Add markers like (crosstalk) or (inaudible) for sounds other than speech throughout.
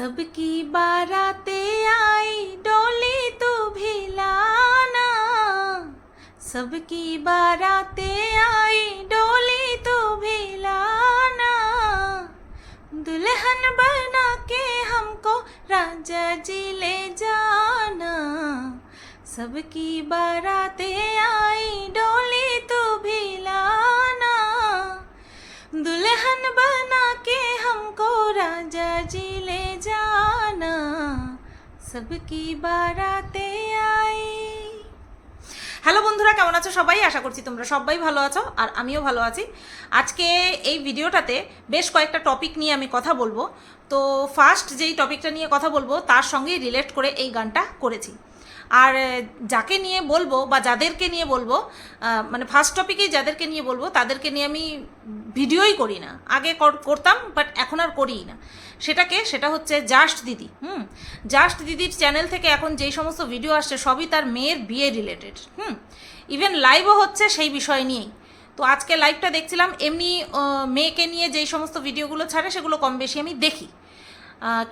सबकी बाराते आई, डोली तू भी लाना। सबकी बाराते आई, डोली तू भी लाना। दुल्हन बना के हमको राजा जी ले जाना। सबकी बाराते आई, डोली तू भी लाना। दुल्हन बना के हमको राजा जी ले जाना सबकी बाराते आई হ্যালো বন্ধুরা কেমন আছো সবাই আশা করছি তোমরা সবাই ভালো আছো আর আমিও ভালো আছি আজকে এই ভিডিওটাতে বেশ কয়েকটা টপিক নিয়ে আমি কথা বলবো তো ফার্স্ট যেই টপিকটা নিয়ে কথা বলবো তার সঙ্গেই রিলেট করে এই গানটা করেছি আর যাকে নিয়ে বলব বা যাদেরকে নিয়ে বলব মানে ফার্স্ট টপিকেই যাদেরকে নিয়ে বলব, তাদেরকে নিয়ে আমি ভিডিওই করি না। আগে কর- করতাম বাট এখন আর করিই না। সেটাকে, সেটা হচ্ছে জাস্ট দিদি হুম? জাস্ট দিদির চ্যানেল থেকে এখন যেই সমস্ত ভিডিও আসছে, সবই তার মেয়ের বিয়ে রিলেটেড হুম? ইভেন লাইভও হচ্ছে সেই বিষয় নিয়েই। তো আজকে লাইভটা দেখছিলাম, এমনি মেয়েকে নিয়ে যেই সমস্ত ভিডিওগুলো ছাড়ে, সেগুলো কম বেশি আমি দেখি।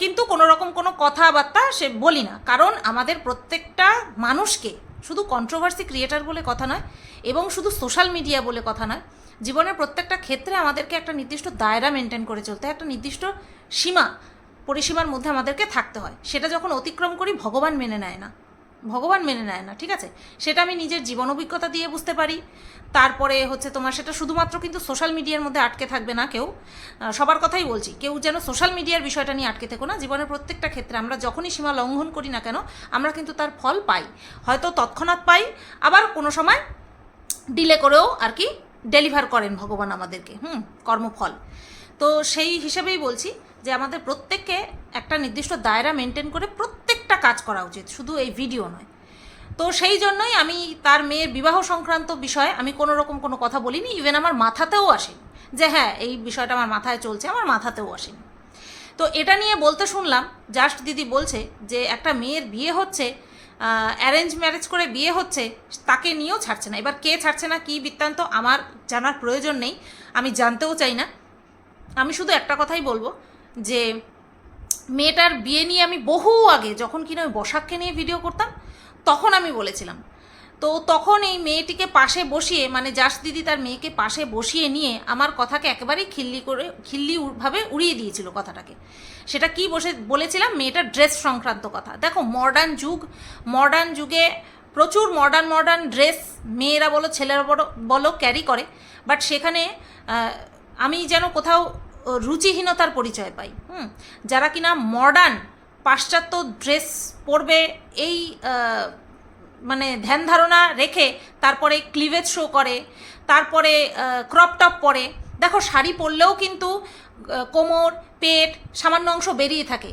কিন্তু কোনো রকম কোনো কথাবার্তা সে বলি না। কারণ আমাদের প্রত্যেকটা মানুষকে শুধু কন্ট্রোভার্সি ক্রিয়েটার বলে কথা নয়, এবং শুধু সোশ্যাল মিডিয়া বলে কথা নয়, জীবনের প্রত্যেকটা ক্ষেত্রে আমাদেরকে একটা নির্দিষ্ট দায়রা মেনটেন করে চলতে হয়, একটা নির্দিষ্ট সীমা, পরিসীমার মধ্যে আমাদেরকে থাকতে হয়। সেটা যখন অতিক্রম করি, ভগবান মেনে নেয় না। ভগবান মেনে নেয় না, ঠিক আছে? সেটা আমি নিজের জীবন অভিজ্ঞতা দিয়ে বুঝতে পারি। তারপরে হচ্ছে তোমার, সেটা শুধুমাত্র কিন্তু সোশ্যাল মিডিয়ার মধ্যে আটকে থাকবে না কেউ। সবার কথাই বলছি, কেউ যেন সোশ্যাল মিডিয়ার বিষয়টা নিয়ে আটকে থেকো না। জীবনের প্রত্যেকটা ক্ষেত্রে আমরা যখনই সীমা লঙ্ঘন করি না কেন, আমরা কিন্তু তার ফল পাই। হয়তো তৎক্ষণাৎ পাই, আবার কোনো সময় ডিলে করেও আর কি ডেলিভার করেন ভগবান আমাদেরকে। হুম, কর্মফল। তো সেই হিসেবেই বলছি যে আমাদের প্রত্যেককে একটা নির্দিষ্ট দায়রা মেনটেন করে প্রত্যেকটা কাজ করা উচিত, শুধু এই ভিডিও নয়। তো সেই জন্যই আমি তার মেয়ের বিবাহ সংক্রান্ত বিষয়ে আমি কোনো রকম কোনো কথা বলিনি ইভেন আমার মাথাতেও আসেনি যে হ্যাঁ এই বিষয়টা আমার মাথায় চলছে, আমার মাথাতেও আসেনি। তো এটা নিয়ে বলতে শুনলাম জাস্ট দিদি বলছে যে একটা মেয়ের বিয়ে হচ্ছে অ্যারেঞ্জ ম্যারেজ করে বিয়ে হচ্ছে, তাকে নিয়েও ছাড়ছে না। এবার কে ছাড়ছে না, কী বৃত্তান্ত, আমার জানার প্রয়োজন নেই, আমি জানতেও চাই না। আমি শুধু একটা কথাই বলব যে মেয়েটার বিয়ে নিয়ে আমি বহু আগে, যখন কিনা ওই বসাককে নিয়ে ভিডিও করতাম, তখন আমি বলেছিলাম। তো তখন এই মেয়েটিকে পাশে বসিয়ে মানে জাস দিদি তার মেয়েকে পাশে বসিয়ে নিয়ে আমার কথাকে একেবারেই খিল্লি করে খিল্লিভাবে উড়িয়ে দিয়েছিল কথাটাকে। সেটা কি বসে, বলেছিলাম? মেয়েটার ড্রেস সংক্রান্ত কথা। দেখো মডার্ন যুগ মডার্ন যুগে প্রচুর মডার্ন মডার্ন ড্রেস মেয়েরা বলো, ছেলেরা বলো বলো ক্যারি করে। বাট সেখানে আমি যেন কোথাও রুচিহীনতার পরিচয় পাই, হুম? যারা কিনা মডার্ন পাশ্চাত্য ড্রেস পরবে এই মানে ধ্যান ধারণা রেখে তারপরে ক্লিভেজ শো করে, তারপরে ক্রপ টপ পরে, দেখো শাড়ি পরলেও কিন্তু কোমর, পেট সামান্য অংশ বেরিয়ে থাকে।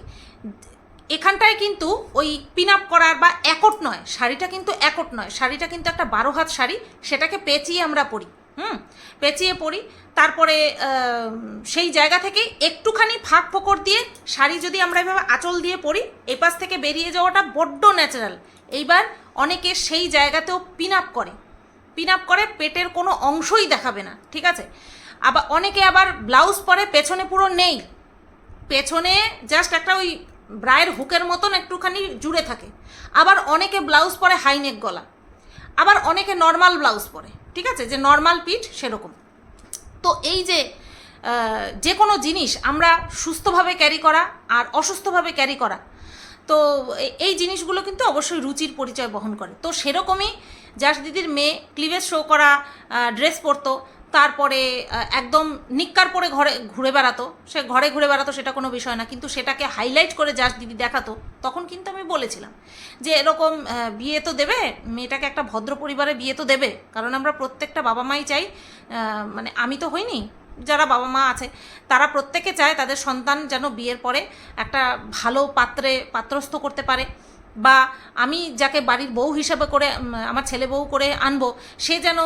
এখানটায় কিন্তু ওই পিন আপ করার বা একট নয়, শাড়িটা কিন্তু একট নয়, শাড়িটা কিন্তু একটা বারো হাত শাড়ি, সেটাকে পেঁচিয়ে আমরা পরি। হুম, পেঁচিয়ে পরি তারপরে সেই জায়গা থেকে একটুখানি ফাঁক ফোকর দিয়ে শাড়ি যদি আমরা এভাবে আঁচল দিয়ে পরি, এপাশ থেকে বেরিয়ে যাওয়াটা বড্ড ন্যাচারাল এইবার অনেকে সেই জায়গাতেও পিন আপ করে। পিন আপ করে পেটের কোনো অংশই দেখাবে না, ঠিক আছে? আবার অনেকে আবার ব্লাউজ পরে পেছনে পুরো নেই। পেছনে জাস্ট একটা ওই ব্রায়ের হুকের মতন একটুখানি জুড়ে থাকে। আবার অনেকে ব্লাউজ পরে হাইনেক গলা। আবার অনেকে নর্মাল ব্লাউজ পরে। ঠিক আছে? যে নর্মাল পিঠ সেরকম। তো এই যে যে কোনো জিনিস আমরা সুস্থভাবে ক্যারি করা আর অসুস্থভাবে ক্যারি করা, তো এই জিনিসগুলো কিন্তু অবশ্যই রুচির পরিচয় বহন করে। তো সেরকমই, যাস দিদির মেয়ে ক্লিভেজ শো করা ড্রেস পরতো তারপরে একদম নিক্কার পরে ঘরে ঘুরে বেড়াতো। সে ঘরে ঘুরে বেড়াতো সেটা কোনো বিষয় না, কিন্তু সেটাকে হাইলাইট করে জাস দিদি দেখাতো, তখন কিন্তু আমি বলেছিলাম যে এরকম বিয়ে তো দেবে, মেয়েটাকে একটা ভদ্র পরিবারে বিয়ে তো দেবে, কারণ আমরা প্রত্যেকটা বাবা মাই চাই মানে আমি তো হইনি, যারা বাবা মা আছে, তারা প্রত্যেকে চায় তাদের সন্তান যেন বিয়ের পরে একটা ভালো পাত্রে পাত্রস্থ করতে পারে। বা আমি যাকে বাড়ির বউ হিসাবে করে আমার ছেলে বউ করে আনব, সে যেন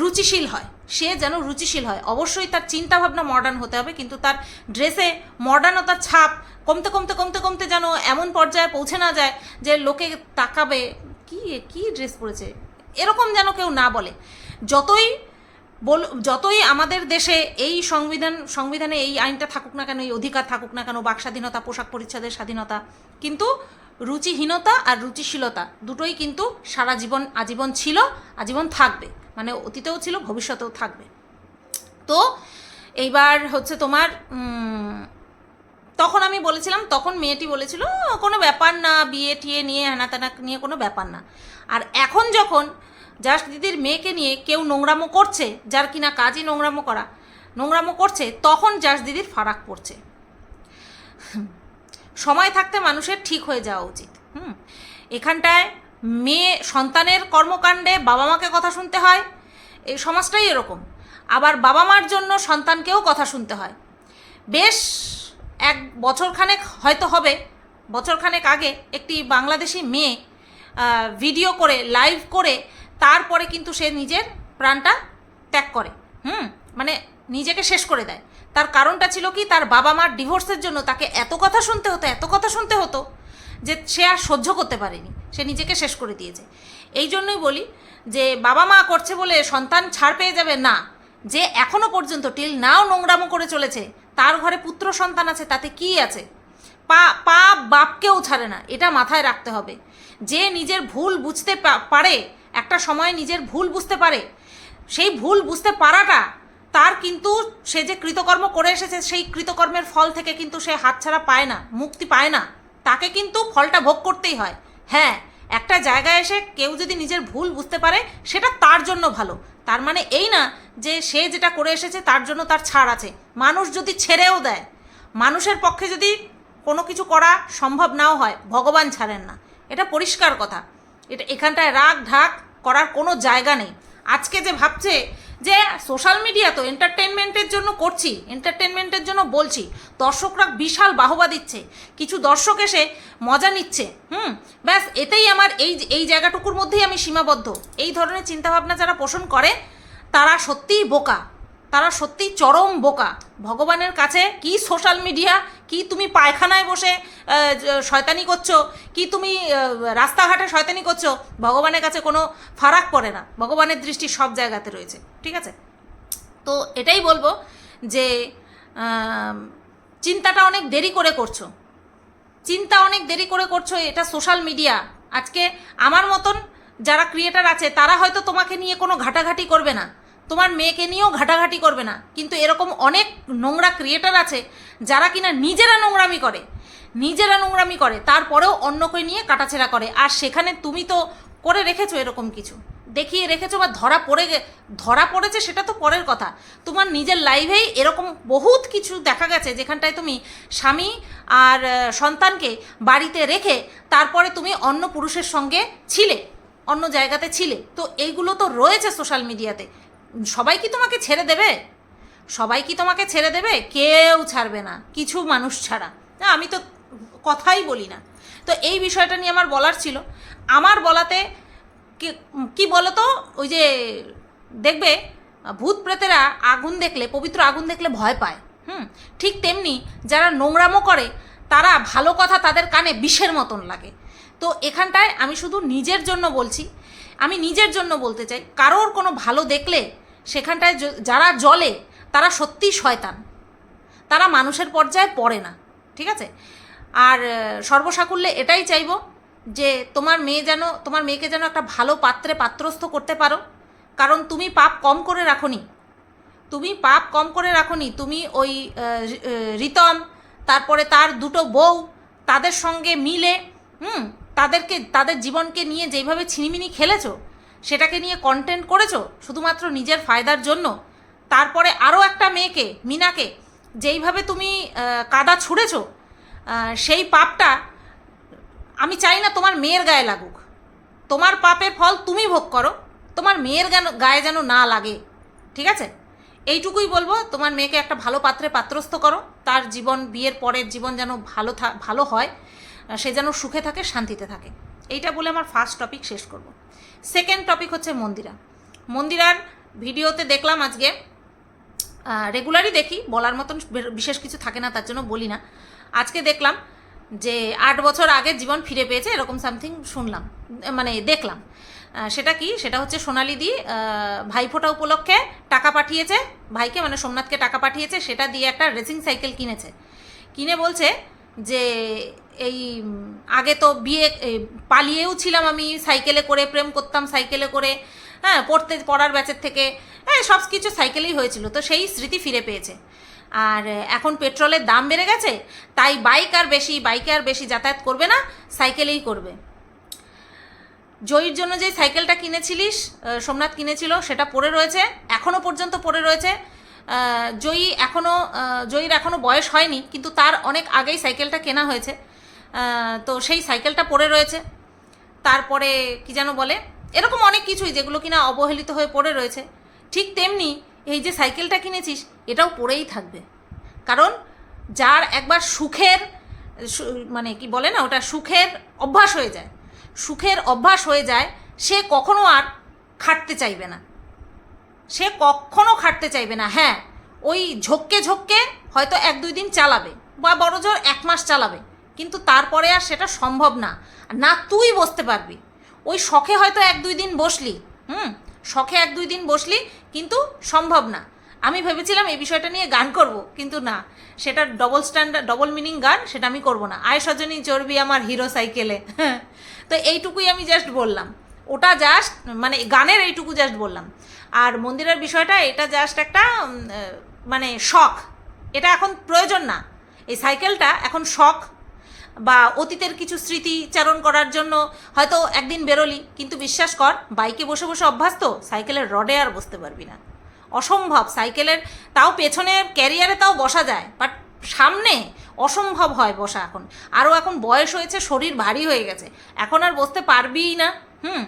রুচিশীল হয়। সে যেন রুচিশীল হয়। অবশ্যই তার চিন্তাভাবনা মডার্ন হতে হবে, কিন্তু তার ড্রেসে মডার্নতার ছাপ কমতে কমতে কমতে কমতে যেন এমন পর্যায়ে পৌঁছে না যায় যে লোকে তাকাবে, কি কি ড্রেস পরেছে? এরকম যেন কেউ না বলে। যতই বল, যতই আমাদের দেশে এই সংবিধান, সংবিধানে এই আইনটা থাকুক না কেন, এই অধিকার থাকুক না কেন বাক স্বাধীনতা পোশাক পরিচ্ছদের স্বাধীনতা, কিন্তু রুচিহীনতা আর রুচিশীলতা দুটোই কিন্তু সারা জীবন আজীবন ছিল, আজীবন থাকবে। মানে অতীতেও ছিল, ভবিষ্যতেও থাকবে। তো এইবার হচ্ছে তোমার তখন আমি বলেছিলাম, তখন মেয়েটি বলেছিল, কোনো ব্যাপার না, বিয়ে টিয়ে নিয়ে হ্যানা ত্যানা নিয়ে কোনো ব্যাপার না। আর এখন যখন যার দিদির মেয়েকে নিয়ে কেউ নোংরামো করছে, যার কিনা কাজই নোংরামো করা, নোংরামো করছে, তখন যাস দিদির ফারাক পড়ছে। সময় থাকতে মানুষের ঠিক হয়ে যাওয়া উচিত। হুম? এখানটায় মেয়ে, সন্তানের কর্মকাণ্ডে বাবা মাকে কথা শুনতে হয়। এই সমাজটাই এরকম। আবার বাবা মার জন্য সন্তানকেও কথা শুনতে হয়। বেশ এক বছরখানেক হয়তো হবে, বছরখানেক আগে একটি বাংলাদেশি মেয়ে ভিডিও করে, লাইভ করে, তারপরে কিন্তু সে নিজের প্রাণটা ত্যাগ করে। হুম? মানে নিজেকে শেষ করে দেয়। তার কারণটা ছিল কি? তার বাবা মার ডিভোর্সের জন্য তাকে এত কথা শুনতে হতো, এত কথা শুনতে হতো যে সে আর সহ্য করতে পারেনি। সে নিজেকে শেষ করে দিয়েছে। এই জন্যই বলি যে বাবা মা করছে বলে সন্তান ছাড় পেয়ে যাবে, না। যে এখনও পর্যন্ত টিল নাও নোংরামো করে চলেছে, তার ঘরে পুত্র সন্তান আছে, তাতে কি আছে? পা পা বাপকেও ছাড়ে না, এটা মাথায় রাখতে হবে। যে নিজের ভুল বুঝতে পারে, একটা সময় নিজের ভুল বুঝতে পারে, সেই ভুল বুঝতে পারাটা তার কিন্তু সে যে কৃতকর্ম করে এসেছে, সেই কৃতকর্মের ফল থেকে কিন্তু সে হাতছাড়া পায় না, মুক্তি পায় না। তাকে কিন্তু ফলটা ভোগ করতেই হয়। হ্যাঁ একটা জায়গায় এসে কেউ যদি নিজের ভুল বুঝতে পারে, সেটা তার জন্য ভালো। তার মানে এই না যে সে যেটা করে এসেছে, তার জন্য তার ছাড় আছে। মানুষ যদি ছেড়েও দেয়, মানুষের পক্ষে যদি কোনো কিছু করা সম্ভব নাও হয়, ভগবান ছাড়েন না। এটা পরিষ্কার কথা। এটা এখানটায় রাগ ঢাক করার কোনো জায়গা নেই। আজকে যে ভাবছে যে সোশ্যাল মিডিয়া তো এন্টারটেনমেন্টের জন্য করছি এন্টারটেনমেন্টের জন্য বলছি। দর্শকরা বিশাল বাহবা দিচ্ছে। কিছু দর্শক এসে মজা নিচ্ছে, হুম? ব্যাস, এতেই আমার এই এই জায়গাটুকুর মধ্যেই আমি সীমাবদ্ধ। এই ধরনের চিন্তাভাবনা যারা পোষণ করে, তারা সত্যিই বোকা। তারা সত্যিই চরম বোকা। ভগবানের কাছে কি সোশ্যাল মিডিয়া কি তুমি পায়খানায় বসে শয়তানি করছ, কি তুমি রাস্তাঘাটে শয়তানি করছ, ভগবানের কাছে কোনো ফারাক পড়ে না। ভগবানের দৃষ্টি সব জায়গাতে রয়েছে, ঠিক আছে? তো এটাই বলব যে চিন্তাটা অনেক দেরি করে করছ। চিন্তা অনেক দেরি করে করছ এটা সোশ্যাল মিডিয়া আজকে আমার মতন যারা ক্রিয়েটার আছে, তারা হয়তো তোমাকে নিয়ে কোনো ঘাটাঘাটি করবে না। তোমার মেয়েকে নিয়েও ঘাটাঘাটি করবে না। কিন্তু এরকম অনেক নোংরা ক্রিয়েটার আছে, যারা কিনা নিজেরা নোংরামি করে। নিজেরা নোংরামি করে, তারপরেও অন্যকে নিয়ে কাটাছেড়া করে। আর সেখানে তুমি তো করে রেখেছো এরকম কিছু। দেখিয়ে রেখেছো বা ধরা পড়ে ধরা পড়েছে সেটা তো পরের কথা। তোমার নিজের লাইভেই এরকম বহুত কিছু দেখা গেছে, যেখানটায় তুমি স্বামী আর সন্তানকে বাড়িতে রেখে তারপরে তুমি অন্য পুরুষের সঙ্গে ছিলে, অন্য জায়গাতে ছিলে। তো এইগুলো তো রয়েছে সোশ্যাল মিডিয়াতে সবাই কি তোমাকে ছেড়ে দেবে? সবাই কি তোমাকে ছেড়ে দেবে? কেউ ছাড়বে না, কিছু মানুষ ছাড়া। আমি তো কথাই বলি না। তো এই বিষয়টা নিয়ে আমার বলার ছিল। আমার বলাতে কি- কি বলতো? ওই যে দেখবে, ভূত প্রেতেরা আগুন দেখলে, পবিত্র আগুন দেখলে ভয় পায়। হুম, ঠিক তেমনি যারা নোংরামো করে, তারা ভালো কথা তাদের কানে বিষের মতন লাগে। তো এখানটায় আমি শুধু নিজের জন্য বলছি। আমি নিজের জন্য বলতে চাই, কারোর কোনো ভালো দেখলে সেখানটায় যারা জলে তারা সত্যিই শয়তান। তারা মানুষের পর্যায়ে পড়ে না, ঠিক আছে? আর সর্বসাকুল্যে এটাই চাইব যে তোমার মেয়ে যেন, তোমার মেয়েকে যেন একটা ভালো পাত্রে পাত্রস্থ করতে পারো। কারণ তুমি পাপ কম করে রাখোনি। তুমি পাপ কম করে রাখোনি। তুমি ওই রিতম তারপরে তার দুটো বউ, তাদের সঙ্গে মিলে, হুম, তাদেরকে, তাদের জীবনকে নিয়ে যেইভাবে ছিনিমিনি খেলেছো সেটাকে নিয়ে কন্টেন্ট করেছ শুধুমাত্র নিজের ফায়দার জন্য? তারপরে আরও একটা মেয়েকে, মিনাকে, যেইভাবে তুমি কাদা ছুঁড়েছো সেই পাপটা আমি চাই না তোমার মেয়ের গায়ে লাগুক। তোমার পাপের ফল তুমি ভোগ করো, তোমার মেয়ের যেন গায়ে যেন না লাগে, ঠিক আছে? এইটুকুই বলব, তোমার মেয়েকে একটা ভালো পাত্রে পাত্রস্থ করো, তার জীবন, বিয়ের পরের জীবন যেন ভালো ভালো হয়, সে যেন সুখে থাকে, শান্তিতে থাকে। এইটা বলে আমার ফার্স্ট টপিক শেষ করব। সেকেন্ড টপিক হচ্ছে মন্দিরা। মন্দিরার ভিডিওতে দেখলাম আজকে রেগুলারই দেখি, বলার মতন বিশেষ কিছু থাকে না, তার জন্য বলি না। আজকে দেখলাম যে আট বছর আগে জীবন ফিরে পেয়েছে, এরকম সামথিং শুনলাম মানে দেখলাম। সেটা কি? সেটা হচ্ছে সোনালিদি ভাইফোঁটা উপলক্ষে টাকা পাঠিয়েছে, ভাইকে মানে সোমনাথকে টাকা পাঠিয়েছে, সেটা দিয়ে একটা রেসিং সাইকেল কিনেছে। কিনে বলছে যে এই আগে তো বিয়ে পালিয়েও ছিলাম আমি, সাইকেলে করে, প্রেম করতাম সাইকেলে করে হ্যাঁ পড়তে, পড়ার ব্যাচের থেকে হ্যাঁ সব কিছু সাইকেলেই হয়েছিল। তো সেই স্মৃতি ফিরে পেয়েছে। আর, এখন পেট্রোলের দাম বেড়ে গেছে, তাই বাইক আর বেশি, বাইকে আর বেশি যাতায়াত করবে না, সাইকেলেই করবে। জয়ীর জন্য যে সাইকেলটা কিনেছিলিস সোমনাথ কিনেছিল, সেটা পড়ে রয়েছে এখনও পর্যন্ত পড়ে রয়েছে। জয়ী এখনও জয়ীর এখনও বয়স হয়নি, কিন্তু তার অনেক আগেই সাইকেলটা কেনা হয়েছে। তো সেই সাইকেলটা পড়ে রয়েছে। তারপরে কি যেন বলে, এরকম অনেক কিছুই যেগুলো কিনা অবহেলিত হয়ে পড়ে রয়েছে। ঠিক তেমনি এই যে সাইকেলটা কিনেছিস, এটাও পড়েই থাকবে। কারণ যার একবার সুখের মানে কি বলে না, ওটা সুখের অভ্যাস হয়ে যায়। সুখের অভ্যাস হয়ে যায়, সে কখনো আর খাটতে চাইবে না। সে কখনো খাটতে চাইবে না। হ্যাঁ ওই ঝোঁককে ঝোঁককে হয়তো এক দুই দিন চালাবে, বা বড় জোর এক মাস চালাবে। কিন্তু তারপরে আর সেটা সম্ভব না। না, তুই বসতে পারবি। ওই শখে হয়তো এক দুই দিন বসলি, হুম? শখে এক দুই দিন বসলি, কিন্তু সম্ভব না। আমি ভেবেছিলাম এই বিষয়টা নিয়ে গান করব, কিন্তু না। সেটা ডবল স্ট্যান্ডার্ড ডবল মিনিং গান, সেটা আমি করব না। আয় সজনী চর্বি আমার হিরো সাইকেলে (laughs) তো এইটুকুই আমি জাস্ট বললাম। ওটা জাস্ট মানে গানের এইটুকু জাস্ট বললাম। আর মন্দিরের বিষয়টা, এটা জাস্ট একটা মানে শখ। এটা এখন প্রয়োজন না। এই সাইকেলটা এখন শখ বা অতীতের কিছু স্মৃতিচারণ করার জন্য হয়তো একদিন বেরোলি, কিন্তু বিশ্বাস কর, বাইকে বসে বসে অভ্যাস তো সাইকেলের রডে আর বসতে পারবি না। অসম্ভব, সাইকেলের তাও পেছনে ক্যারিয়ারে তাও বসা যায় বাট সামনে অসম্ভব হয় বসা এখন। আরও এখন বয়স হয়েছে, শরীর ভারী হয়ে গেছে, এখন আর বসতে পারবিই না, হুম?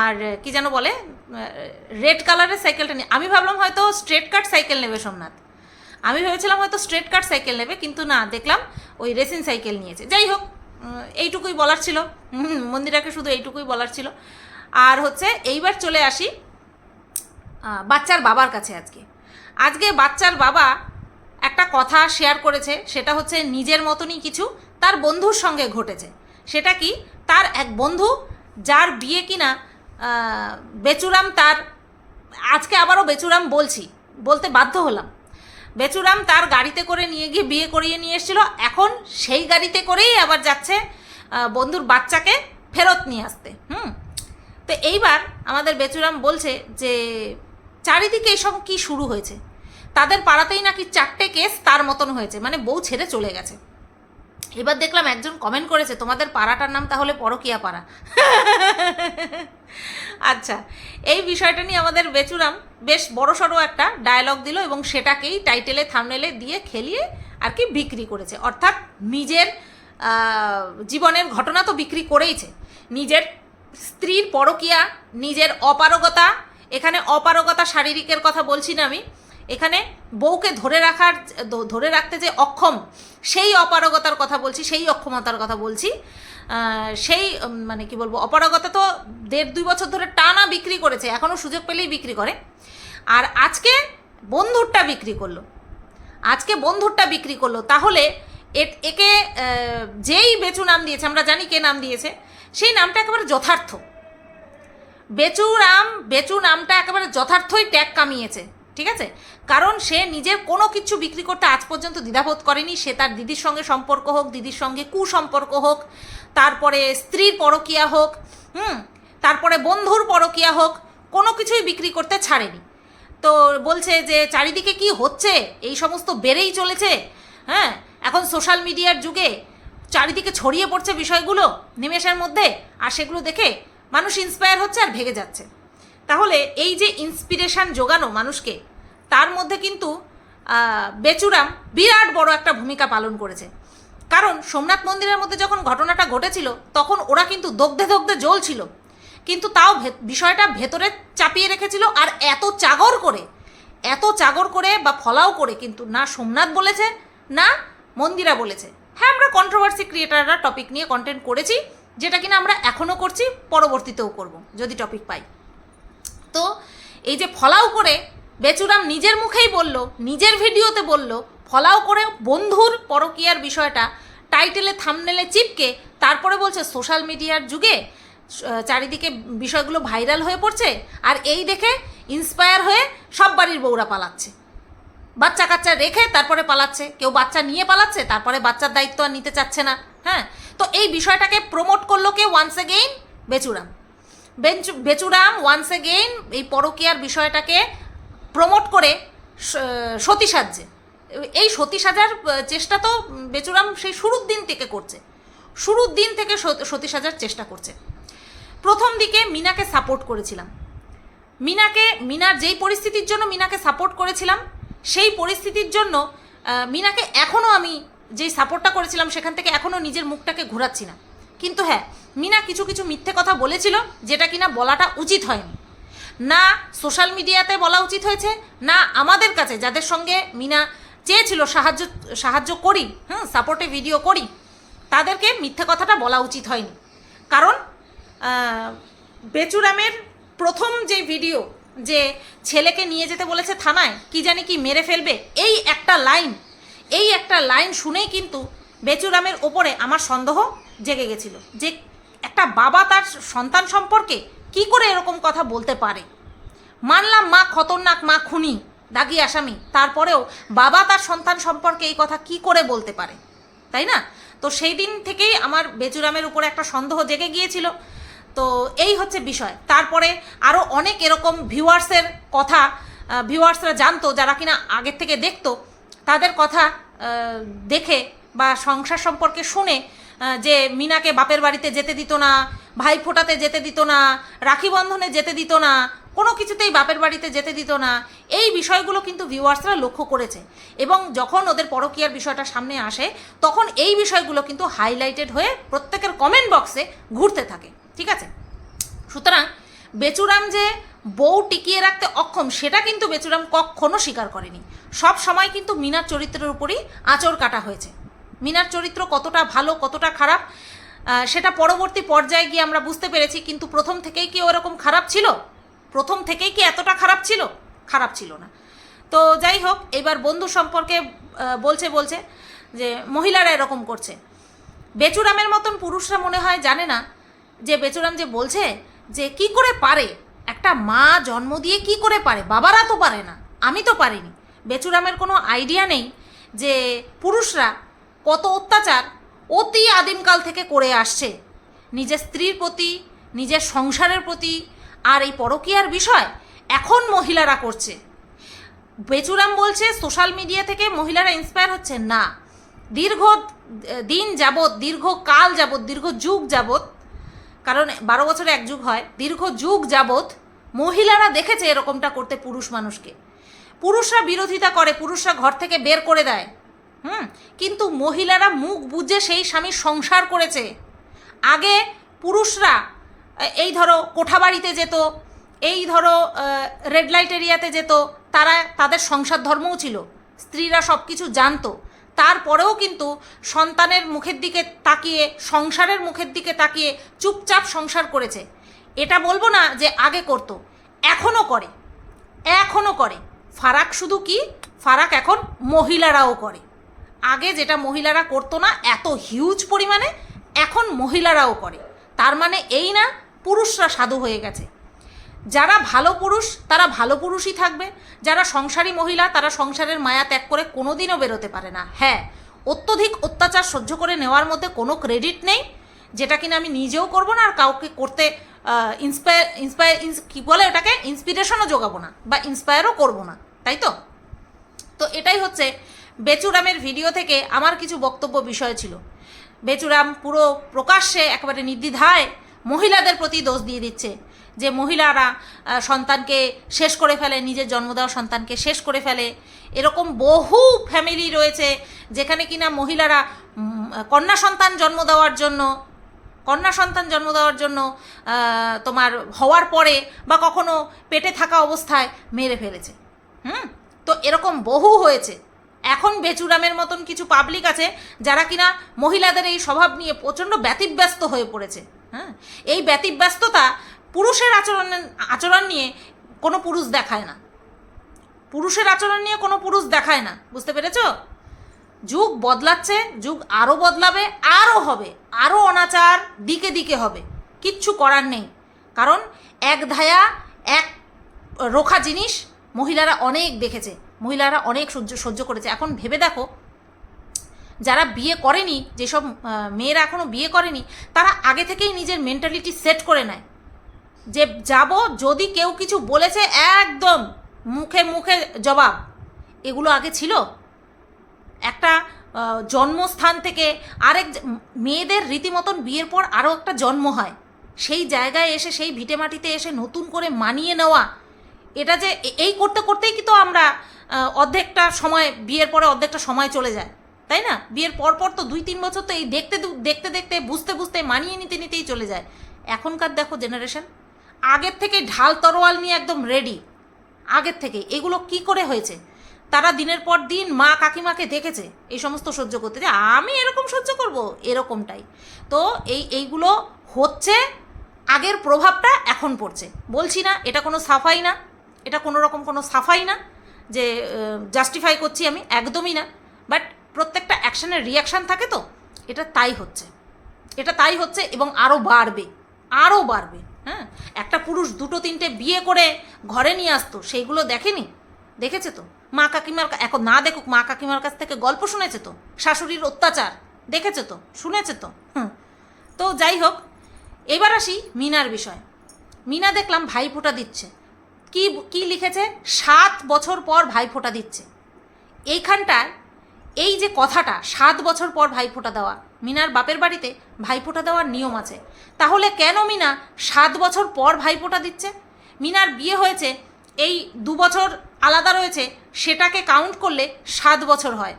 আর কি যেন বলে রেড কালারের সাইকেলটা নিয়ে আমি ভাবলাম হয়তো স্ট্রেট কাট সাইকেল নেবে সোমনাথ। আমি ভেবেছিলাম হয়তো স্ট্রেট কাট সাইকেল নেবে, কিন্তু না, দেখলাম ওই রেসিং সাইকেল নিয়েছে। যাই হোক এইটুকুই বলার ছিল। মন্দিরাকে শুধু এইটুকুই বলার ছিল। আর হচ্ছে, এইবার চলে আসি বাচ্চার বাবার কাছে আজকে। আজকে বাচ্চার বাবা একটা কথা শেয়ার করেছে, সেটা হচ্ছে নিজের মতনই কিছু তার বন্ধুর সঙ্গে ঘটেছে। সেটা কি? তার এক বন্ধু যার বিয়ে কিনা বেচুরাম তার, আজকে আবারও বেচুরাম বলছি, বলতে বাধ্য হলাম। বেচুরাম তার গাড়িতে করে নিয়ে গিয়ে বিয়ে করিয়ে নিয়ে এসেছিল। এখন সেই গাড়িতে করেই আবার যাচ্ছে বন্ধুর বাচ্চাকে ফেরত নিয়ে আসতে। হুম? তো এইবার আমাদের বেচুরাম বলছে যে, চারিদিকে এসব কি শুরু হয়েছে? তাদের পাড়াতেই নাকি চারটে কেস তার মতন হয়েছে মানে বউ ছেড়ে চলে গেছে। এবার দেখলাম একজন কমেন্ট করেছে, তোমাদের পাড়াটার নাম তাহলে পরকিয়া পাড়া। আচ্ছা এই বিষয়টা নিয়ে আমাদের বেচুরাম বেশ বড়সড় একটা ডায়লগ দিল এবং সেটাকেই টাইটেলে থামনেলে দিয়ে খেলিয়ে আর কি বিক্রি করেছে। অর্থাৎ নিজের জীবনের ঘটনা তো বিক্রি করেইছে। নিজের স্ত্রীর পরকিয়া, নিজের অপারগতা, এখানে অপারগতা শারীরিকের কথা বলছি না আমি এখানে বউকে ধরে রাখার, ধরে রাখতে যে অক্ষম, সেই অপারগতার কথা বলছি, সেই অক্ষমতার কথা বলছি। সেই মানে কি বলব, অপারগতা তো দেড় দুই বছর ধরে টানা বিক্রি করেছে এখনও সুযোগ পেলেই বিক্রি করে। আর আজকে বন্ধুরটা বিক্রি করল। আজকে বন্ধুরটা বিক্রি করল, তাহলে একে যেই বেচু নাম দিয়েছে, আমরা জানি কে নাম দিয়েছে, সেই নামটা একেবারে যথার্থ। বেচু রাম বেচু নামটা একেবারে যথার্থই ট্যাগ কামিয়েছে। ঠিক আছে? কারণ সে নিজের কোনো কিছু বিক্রি করতে আজ পর্যন্ত দ্বিধাবোধ করেনি। সে তার দিদির সঙ্গে সম্পর্ক হোক, দিদির সঙ্গে কুসম্পর্ক হোক, তারপরে স্ত্রীর পরকিয়া হোক, হুম? তারপরে বন্ধুর পরকিয়া হোক, কোনো কিছুই বিক্রি করতে ছাড়েনি। তো বলছে যে, চারিদিকে কি হচ্ছে? এই সমস্ত বেড়েই চলেছে? হ্যাঁ? এখন সোশ্যাল মিডিয়ার যুগে চারিদিকে ছড়িয়ে পড়ছে বিষয়গুলো নিমেষের মধ্যে, আর সেগুলো দেখে মানুষ ইন্সপায়ার হচ্ছে আর ভেগে যাচ্ছে। তাহলে এই যে ইন্সপিরেশন যোগানো মানুষকে, তার মধ্যে কিন্তু বেচুরাম বিরাট বড় একটা ভূমিকা পালন করেছে। কারণ সোমনাথ মন্দিরের মধ্যে যখন ঘটনাটা ঘটেছিল, তখন ওরা কিন্তু দগ্ধে দগ্ধে জ্বলছিল। কিন্তু তাও বিষয়টা ভেতরে চাপিয়ে রেখেছিল আর এত চাগর করে, এত চাগর করে বা ফলাও করে কিন্তু না সোমনাথ বলেছে, না মন্দিরা বলেছে। হ্যাঁ আমরা কন্ট্রোভার্সি ক্রিয়েটাররা টপিক নিয়ে কন্টেন্ট করেছি, যেটা কিনা আমরা এখনও করছি, পরবর্তীতেও করব, যদি টপিক পাই। তো এই যে ফলাও করে বেচুরাম নিজের মুখেই বলল, নিজের ভিডিওতে বলল, ফলাও করে বন্ধুর পরকীয়ার বিষয়টা, টাইটেলে, থামনেলে চিপকে, তারপরে বলছে সোশ্যাল মিডিয়ার যুগে চারিদিকে বিষয়গুলো ভাইরাল হয়ে পড়ছে, আর এই দেখে ইন্সপায়ার হয়ে সব বাড়ির বউরা পালাচ্ছে। বাচ্চা কাচ্চা রেখে তারপরে পালাচ্ছে, কেউ বাচ্চা নিয়ে পালাচ্ছে, তারপরে বাচ্চার দায়িত্ব আর নিতে চাচ্ছে না হ্যাঁ? তো এই বিষয়টাকে প্রমোট করল কে once again Bechuram. Bechuram once again এই পরকীয়ার বিষয়টাকে প্রমোট করে সতী সাজছে। এই সতী সাজার চেষ্টা তো বেচুরাম সেই শুরুর দিন থেকে করছে। শুরুর দিন থেকে সতী সাজার চেষ্টা করছে। প্রথম দিকে মিনাকে সাপোর্ট করেছিলাম। মিনাকে, মিনার যেই পরিস্থিতির জন্য মিনাকে সাপোর্ট করেছিলাম, সেই পরিস্থিতির জন্য মিনাকে এখনও আমি যেই সাপোর্টটা করেছিলাম, সেখান থেকে এখনও নিজের মুখটাকে ঘোরাচ্ছি না। কিন্তু হ্যাঁ মিনা কিছু কিছু মিথ্যে কথা বলেছিল যেটা কিনা বলাটা উচিত হয়নি। না সোশ্যাল মিডিয়াতে বলা উচিত হয়েছে, না আমাদের কাছে, যাদের সঙ্গে মিনা চেয়েছিল সাহায্য সাহায্য করি হ্যাঁ সাপোর্টে ভিডিও করি, তাদেরকে মিথ্যে কথাটা বলা উচিত হয়নি। কারণ বেচুরামের প্রথম যে ভিডিও যে ছেলেকে নিয়ে যেতে বলেছে থানায়, কি জানি কি মেরে ফেলবে, এই একটা লাইন, এই একটা লাইন শুনেই কিন্তু বেচুরামের ওপরে আমার সন্দেহ জেগে গেছিল যে একটা বাবা তার সন্তান সম্পর্কে কি করে এরকম কথা বলতে পারে? মানলাম মা খতরনাক, মা খুনি, দাগি আসামি। তারপরেও বাবা তার সন্তান সম্পর্কে এই কথা কি করে বলতে পারে? তাই না? তো সেই দিন থেকেই আমার বেচুরামের উপরে একটা সন্দেহ জেগে গিয়েছিল। তো এই হচ্ছে বিষয়। তারপরে আরও অনেক এরকম ভিউয়ার্সের কথা ভিউয়ার্সরা জানতো, যারা কিনা আগের থেকে দেখতো, তাদের কথা দেখে বা সংসার সম্পর্কে শুনে যে মিনাকে বাপের বাড়িতে যেতে দিত না, ভাই ফোটাতে যেতে দিত না, রাখি বন্ধনে যেতে দিত না, কোনো কিছুতেই বাপের বাড়িতে যেতে দিত না, এই বিষয়গুলো কিন্তু ভিউয়ার্সরা লক্ষ্য করেছে। এবং যখন ওদের পরকীয়ার বিষয়টা সামনে আসে, তখন এই বিষয়গুলো কিন্তু হাইলাইটেড হয়ে প্রত্যেকের কমেন্ট বক্সে ঘুরতে থাকে। ঠিক আছে? সুতরাং বেচুরাম যে বউ টিকিয়ে রাখতে অক্ষম, সেটা কিন্তু বেচুরাম কখনো স্বীকার করেনি। সব সময় কিন্তু মিনার চরিত্রের উপরই আঁচড় কাটা হয়েছে। মিনার চরিত্র কতটা ভালো, কতটা খারাপ সেটা পরবর্তী পর্যায়ে গিয়ে আমরা বুঝতে পেরেছি, কিন্তু প্রথম থেকেই কি ওরকম খারাপ ছিল? প্রথম থেকেই কি এতটা খারাপ ছিল? খারাপ ছিল না। তো যাই হোক, এবার বন্ধু সম্পর্কে বলছে বলছে যে মহিলারা এরকম করছে। বেচুরামের মতন পুরুষরা মনে হয় জানে না যে বেচুরাম যে বলছে যে কি করে পারে? একটা মা জন্ম দিয়ে কি করে পারে? বাবারা তো পারে না, আমি তো পারিনি। বেচুরামের কোনো আইডিয়া নেই যে পুরুষরা কত অত্যাচার অতি আদিমকাল থেকে করে আসছে। নিজের স্ত্রীর প্রতি, নিজের সংসারের প্রতি আর এই পরকীয়ার বিষয় এখন মহিলারা করছে। বেচুরাম বলছে, সোশ্যাল মিডিয়া থেকে মহিলারা ইন্সপায়ার হচ্ছে। না, দীর্ঘ, দিন যাবৎ, দীর্ঘ কাল যাবৎ, দীর্ঘ যুগ যাবৎ, কারণ বারো বছরে এক যুগ হয়, দীর্ঘ যুগ যাবৎ মহিলারা দেখেছে এরকমটা করতে পুরুষ মানুষকে। পুরুষরা বিরোধিতা করে, পুরুষরা ঘর থেকে বের করে দেয়। হুম, কিন্তু মহিলারা মুখ বুঝে সেই স্বামীর সংসার করেছে। আগে পুরুষরা এই ধরো কোঠাবাড়িতে যেত, এই ধরো রেড লাইট এরিয়াতে যেত, তারা তাদের সংসার ধর্মও ছিল, স্ত্রীরা সব কিছু জানতো। তারপরেও কিন্তু সন্তানের মুখের দিকে তাকিয়ে, সংসারের মুখের দিকে তাকিয়ে চুপচাপ সংসার করেছে। এটা বলব না যে আগে করতো, এখনও করে এখনও করে। ফারাক শুধু কি? ফারাক এখন মহিলারাও করে। আগে যেটা মহিলারা করতো না, এত হিউজ পরিমাণে, এখন মহিলারাও করে। তার মানে এই না, পুরুষরা সাধু হয়ে গেছে। যারা ভালো পুরুষ, তারা ভালো পুরুষই থাকবে। যারা সংসারী মহিলা, তারা সংসারের মায়া ত্যাগ করে কোনোদিনও বেরোতে পারে না। হ্যাঁ অত্যধিক অত্যাচার সহ্য করে নেওয়ার মধ্যে কোনো ক্রেডিট নেই, যেটা কিনা আমি নিজেও করব না, আর কাউকে করতে ইন্সপায়ার ইন্সপায়ার কী বলে ওটাকে? ইন্সপিরেশনও যোগাবো না, বা ইন্সপায়ারও করব না, তাই তো? তো এটাই হচ্ছে বেচুরামের ভিডিও থেকে আমার কিছু বক্তব্য বিষয় ছিল। বেচুরাম পুরো প্রকাশ্যে একেবারে নির্দ্বিধায় মহিলাদের প্রতি দোষ দিয়ে দিচ্ছে যে মহিলারা সন্তানকে শেষ করে ফেলে, নিজের জন্ম দেওয়া সন্তানকে শেষ করে ফেলে। এরকম বহু ফ্যামিলি রয়েছে যেখানে কিনা মহিলারা কন্যা সন্তান জন্ম দেওয়ার জন্য, কন্যা সন্তান জন্ম দেওয়ার জন্য তোমার হওয়ার পরে বা কখনো পেটে থাকা অবস্থায় মেরে ফেলেছে। হুম? তো এরকম বহু হয়েছে। এখন বেচুরামের মতন কিছু পাবলিক আছে যারা কিনা মহিলাদের এই স্বভাব নিয়ে প্রচণ্ড ব্যতিব্যস্ত হয়ে পড়েছে হ্যাঁ? এই ব্যতিব্যস্ততা পুরুষের আচরণ আচরণ নিয়ে কোনো পুরুষ দেখায় না। পুরুষের আচরণ নিয়ে কোনো পুরুষ দেখায় না, বুঝতে পেরেছ? যুগ বদলাচ্ছে, যুগ আরও বদলাবে আরও হবে আরও অনাচার দিকে দিকে হবে, কিচ্ছু করার নেই। কারণ এক ধায়া, এক রোখা জিনিস মহিলারা অনেক দেখেছে। মহিলারা অনেক সহ্য সহ্য করেছে। এখন ভেবে দেখো, যারা বিয়ে করেনি, যেসব মেয়েরা এখনও বিয়ে করেনি, তারা আগে থেকেই নিজের মেন্টালিটি সেট করে নেয়। যে যাব যদি কেউ কিছু বলেছে, একদম মুখে মুখে জবাব। এগুলো আগে ছিল। একটা জন্মস্থান থেকে আরেক মেয়েদের রীতিমতন বিয়ের পর আরও একটা জন্ম হয়। সেই জায়গায় এসে, সেই ভিটেমাটিতে এসে নতুন করে মানিয়ে নেওয়া এটা যে এই করতে করতেই কিন্তু আমরা অর্ধেকটা সময়, বিয়ের পরে অর্ধেকটা সময় চলে যায়, তাই না? বিয়ের পর পর তো দুই তিন বছর তো এই দেখতে দেখতে দেখতে, বুঝতে বুঝতে, মানিয়ে নিতে নিতেই চলে যায়। এখনকার দেখো জেনারেশন আগের থেকে ঢাল তরোয়াল নিয়ে একদম রেডি আগের থেকে, এগুলো কি করে হয়েছে? তারা দিনের পর দিন মা কাকিমাকে দেখেছে, এই সমস্ত সহ্য করতে। যে আমি এরকম সহ্য করব? এরকমটাই। তো এই, এইগুলো হচ্ছে, আগের প্রভাবটা এখন পড়ছে। বলছি না, এটা কোনো সাফাই না। এটা কোনো রকম কোনো সাফাই না যে জাস্টিফাই করছি আমি একদমই না। বাট প্রত্যেকটা অ্যাকশানের রিয়াকশান থাকে তো, এটা তাই হচ্ছে। এটা তাই হচ্ছে এবং আরও বাড়বে আরও বাড়বে হ্যাঁ? একটা পুরুষ দুটো তিনটে বিয়ে করে ঘরে নিয়ে আসতো, সেইগুলো দেখেনি? দেখেছে তো? মা কাকিমার এখন না দেখুক, মা কাকিমার কাছ থেকে গল্প শুনেছে তো? শাশুড়ির অত্যাচার, দেখেছে তো? শুনেছে তো? হুম। তো যাই হোক, এবার আসি মিনার বিষয়। মিনা দেখলাম ভাইফোঁটা দিচ্ছে। কি কি লিখেছে? সাত বছর পর ভাইফোঁটা দিচ্ছে। এইখানটায় এই যে কথাটা, সাত বছর পর ভাইফোঁটা দেওয়া, মিনার বাপের বাড়িতে ভাইফোঁটা দেওয়ার নিয়ম আছে। তাহলে কেন মিনা সাত বছর পর ভাইফোঁটা দিচ্ছে? মিনার বিয়ে হয়েছে, এই দু বছর আলাদা রয়েছে, সেটাকে কাউন্ট করলে সাত বছর হয়।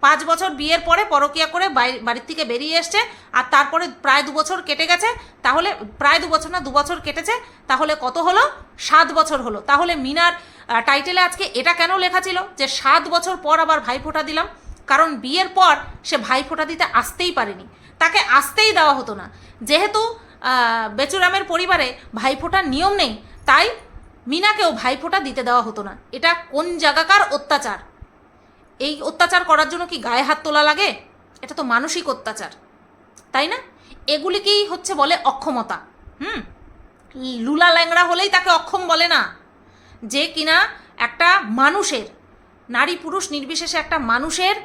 পাঁচ বছর বিয়ের পরে পরকিয়া করে বাড়ি- বাড়ির থেকে বেরিয়ে এসছে, আর তারপরে প্রায় দু বছর কেটে গেছে। তাহলে প্রায় দু বছর না, দু বছর কেটেছে। তাহলে কত হলো? সাত বছর হলো। তাহলে মিনার টাইটেলে আজকে এটা কেন লেখা ছিল? যে সাত বছর পর আবার ভাইফোঁটা দিলাম। কারণ বিয়ের পর সে ভাইফোঁটা দিতে আসতেই পারেনি। তাকে আসতেই দেওয়া হতো না। যেহেতু বেচুরামের পরিবারে ভাইফোঁটার নিয়ম নেই, তাই মিনাকেও ভাইফোঁটা দিতে দেওয়া হতো না। এটা কোন জায়গাকার অত্যাচার? এই অত্যাচার করার জন্য কি গায়ে হাত তোলা লাগে? এটা তো মানসিক অত্যাচার, তাই না? এগুলিকেই হচ্ছে বলে অক্ষমতা, হুম? লুলা ল্যাংড়া হলেই তাকে অক্ষম বলে না। যে কিনা একটা মানুষের, নারী পুরুষ নির্বিশেষে একটা মানুষের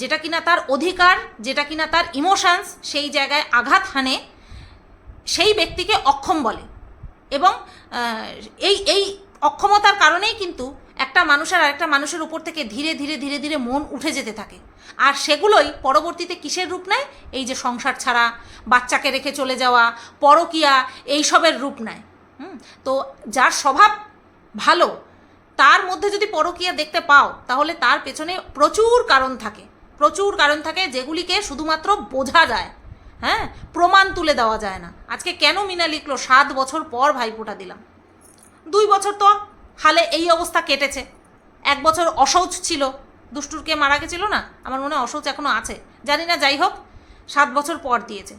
যেটা কিনা তার অধিকার, যেটা কিনা তার ইমোশনস সেই জায়গায় আঘাত হানে, সেই ব্যক্তিকে অক্ষম বলে। এবং এই এই অক্ষমতার কারণেই কিন্তু একটা মানুষের আর একটা মানুষের উপর থেকে ধীরে ধীরে ধীরে ধীরে মন উঠে যেতে থাকে। আর সেগুলোই পরবর্তীতে কিসের রূপ নেয়? এই যে সংসার ছাড়া, বাচ্চাকে রেখে চলে যাওয়া, পরকিয়া, এইসবের রূপ নেয়। তো যার স্বভাব ভালো, তার মধ্যে যদি পরকিয়া দেখতে পাও, তাহলে তার পেছনে প্রচুর কারণ থাকে। প্রচুর কারণ থাকে যেগুলিকে শুধুমাত্র বোঝা যায়। হ্যাঁ? প্রমাণ তুলে দেওয়া যায় না। আজকে কেন মিনা লিখলো? সাত বছর পর ভাইফোঁটা দিলাম। দুই বছর তো হালে এই অবস্থা কেটেছে। এক বছর অশৌচ ছিল। দুষ্টুরকে মারা গেছিল না? আমার মনে অশৌচ এখনও আছে। জানি না, যাই হোক, সাত বছর পর দিয়েছে।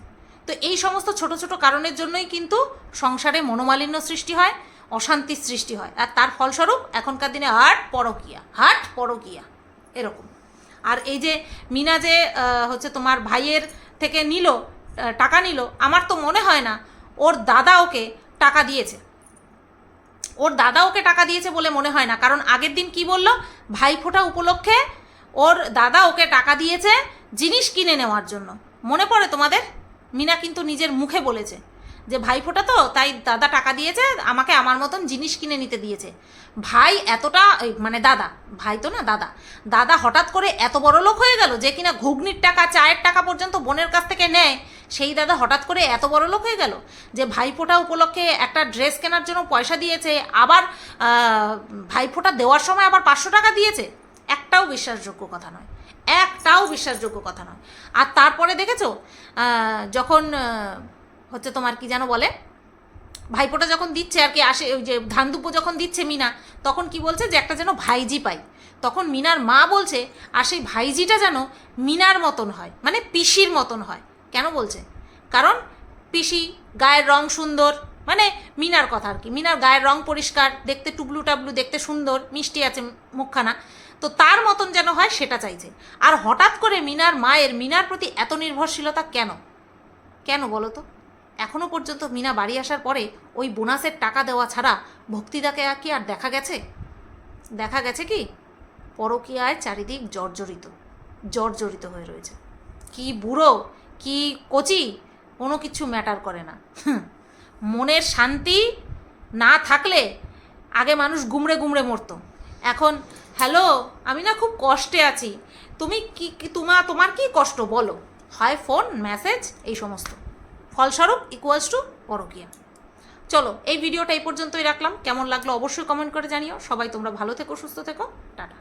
তো এই সমস্ত ছোট ছোট কারণের জন্যই কিন্তু সংসারে মনোমালিন্য সৃষ্টি হয়, অশান্তির সৃষ্টি হয়। আর তার ফলস্বরূপ এখনকার দিনে হাট পরকিয়া হাট পরকিয়া, এরকম। আর এই যে মিনা যে হচ্ছে তোমার ভাইয়ের থেকে নিল টাকা নিল, আমার তো মনে হয় না, ওর দাদা ওকে টাকা দিয়েছে। ওর দাদা ওকে টাকা দিয়েছে বলে মনে হয় না। কারণ আগের দিন কি বলল? ভাইফোঁটা উপলক্ষে ওর দাদা ওকে টাকা দিয়েছে জিনিস কিনে নেওয়ার জন্য। মনে পড়ে তোমাদের? মিনা কিন্তু নিজের মুখে বলেছে যে, ভাইফোঁটা তো, তাই দাদা টাকা দিয়েছে, আমাকে আমার মতন জিনিস কিনে নিতে দিয়েছে। ভাই এতটা মানে দাদা, ভাই তো না, দাদা। দাদা হঠাৎ করে এত বড় লোক হয়ে গেল যে কিনা ঘুগনির টাকা, চায়ের টাকা পর্যন্ত বোনের কাছ থেকে নেয়। সেই দাদা হঠাৎ করে এত বড় লোক হয়ে গেল যে ভাইফোঁটা উপলক্ষে একটা ড্রেস কেনার জন্য পয়সা দিয়েছে, আবার ভাইফোঁটা দেওয়ার সময় আবার পাঁচশো টাকা দিয়েছে। একটাও বিশ্বাসযোগ্য কথা নয়। একটাও বিশ্বাসযোগ্য কথা নয়। আর তারপরে দেখেছ যখন হচ্ছে তোমার কি যেন বলে ভাইপোটা যখন দিচ্ছে আর কি আসে, ওই যে ধান দুপো যখন দিচ্ছে মিনা, তখন কি বলছে যে একটা যেন ভাইজি পাই। তখন মিনার মা বলছে, আর সেই ভাইজিটা যেন মিনার মতন হয় মানে পিসির মতন হয়। কেন বলছে? কারণ পিসি গায়ের রং সুন্দর মানে মিনার কথা আর কি। মিনার গায়ের রং পরিষ্কার, দেখতে টুবলু টাবলু দেখতে সুন্দর, মিষ্টি আছে মুখখানা। তো তার মতন যেন হয়, সেটা চাইছে। আর হঠাৎ করে মিনার মায়ের, মিনার প্রতি এত নির্ভরশীলতা কেন? কেন বলো তো? এখনও পর্যন্ত মিনা বাড়ি আসার পরে ওই বোনাসের টাকা দেওয়া ছাড়া ভক্তিদাকে কি আর দেখা গেছে? দেখা গেছে কি? পরকীয়ায় চারিদিক জর্জরিত জর্জরিত হয়ে রয়েছে। কি বুড়ো! কি কচি? কোনো কিছু ম্যাটার করে না। মনের শান্তি না থাকলে আগে মানুষ গুমড়ে গুমড়ে মরতো। এখন, হ্যালো, আমি না খুব কষ্টে আছি। তুমি কি তোমার তোমার কি কষ্ট? বলো। হয় ফোন মেসেজ এই সমস্ত। ফলস্বরূপ ইকুয়ালস টু পরকীয়া। চলো, এই ভিডিওটা এই পর্যন্তই রাখলাম। কেমন লাগল অবশ্যই কমেন্ট করে জানিও। সবাই তোমরা ভালো থেকো, সুস্থ থেকো। টাটা।